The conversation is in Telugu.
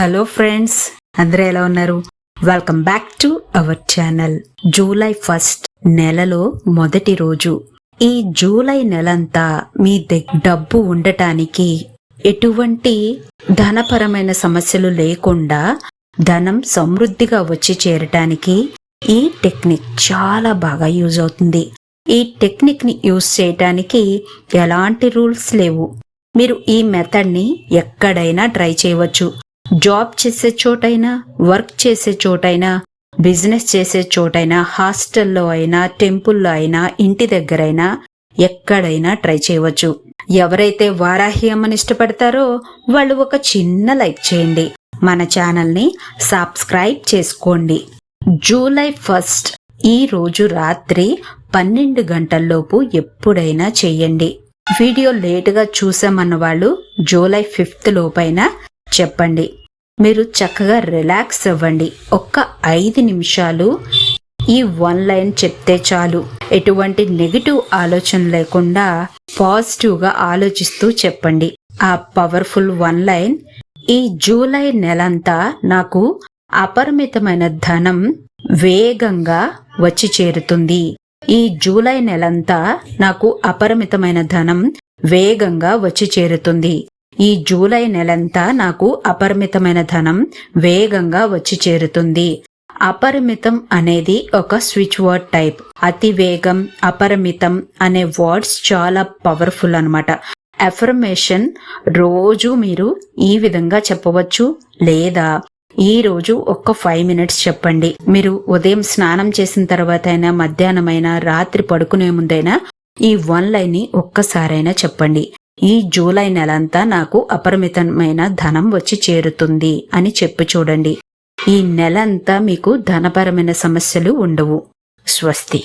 హలో ఫ్రెండ్స్ అందరూ ఎలా ఉన్నారు? Welcome back to our channel July first నెలలో మొదటి రోజు. ఈ జూలై నెలంతా మీ డబ్బు ఉండటానికి ఎటువంటి ధనపరమైన సమస్యలు లేకుండా ధనం సమృద్ధిగా వచ్చి చేరటానికి ఈ టెక్నిక్ చాలా బాగా యూజ్ అవుతుంది. ఈ టెక్నిక్ని యూజ్ చేయటానికి ఎలాంటి రూల్స్ లేవు. మీరు ఈ మెథడ్ని ఎక్కడైనా ట్రై చేయవచ్చు. జాబ్ చేసే చోటైనా వర్క్ చేసే చోటైనా బిజినెస్ చేసే చోటైనా హాస్టల్లో అయినా టెంపుల్లో అయినా ఇంటి దగ్గరైనా ఎక్కడైనా ట్రై చేయవచ్చు. ఎవరైతే వారాహి అమ్మని ఇష్టపడతారో వాళ్ళు ఒక చిన్న లైక్ చేయండి. మన ఛానల్ని సబ్స్క్రైబ్ చేసుకోండి. జూలై ఫస్ట్ ఈ రోజు రాత్రి పన్నెండు గంటల్లోపు ఎప్పుడైనా చేయండి. వీడియో లేటుగా చూసామన్న వాళ్ళు జూలై ఫిఫ్త్ లోపైన చెప్పండి. మీరు చక్కగా రిలాక్స్ అవ్వండి. ఒక్క ఐదు నిమిషాలు ఈ వన్ లైన్ చెప్తే చాలు. ఎటువంటి నెగిటివ్ ఆలోచన లేకుండా పాజిటివ్గా ఆలోచిస్తూ చెప్పండి. ఆ పవర్ఫుల్ వన్ లైన్ ఈ జూలై నెలంతా నాకు అపరిమితమైన ధనం వేగంగా వచ్చి చేరుతుంది. ఈ జూలై నెలంతా నాకు అపరిమితమైన ధనం వేగంగా వచ్చి చేరుతుంది. ఈ జూలై నెలంతా నాకు అపరిమితమైన ధనం వేగంగా వచ్చి చేరుతుంది. అపరిమితం అనేది ఒక స్విచ్ వర్డ్ టైప్. అతి వేగం అపరిమితం అనే వర్డ్స్ చాలా పవర్ఫుల్ అనమాట అఫర్మేషన్ రోజు మీరు ఈ విధంగా చెప్పవచ్చు లేదా ఈ రోజు ఒక్క ఫైవ్ మినిట్స్ చెప్పండి. మీరు ఉదయం స్నానం చేసిన తర్వాత అయినా మధ్యాహ్నం అయినా రాత్రి పడుకునే ముందైనా ఈ వన్ లైన్ని ఒక్కసారైనా చెప్పండి. ఈ జూలై నెలంతా నాకు అపరిమితమైన ధనం వచ్చి చేరుతుంది అని చెప్పు చూడండి. ఈ నెలంతా మీకు ధనపరమైన సమస్యలు ఉండవు. స్వస్తి.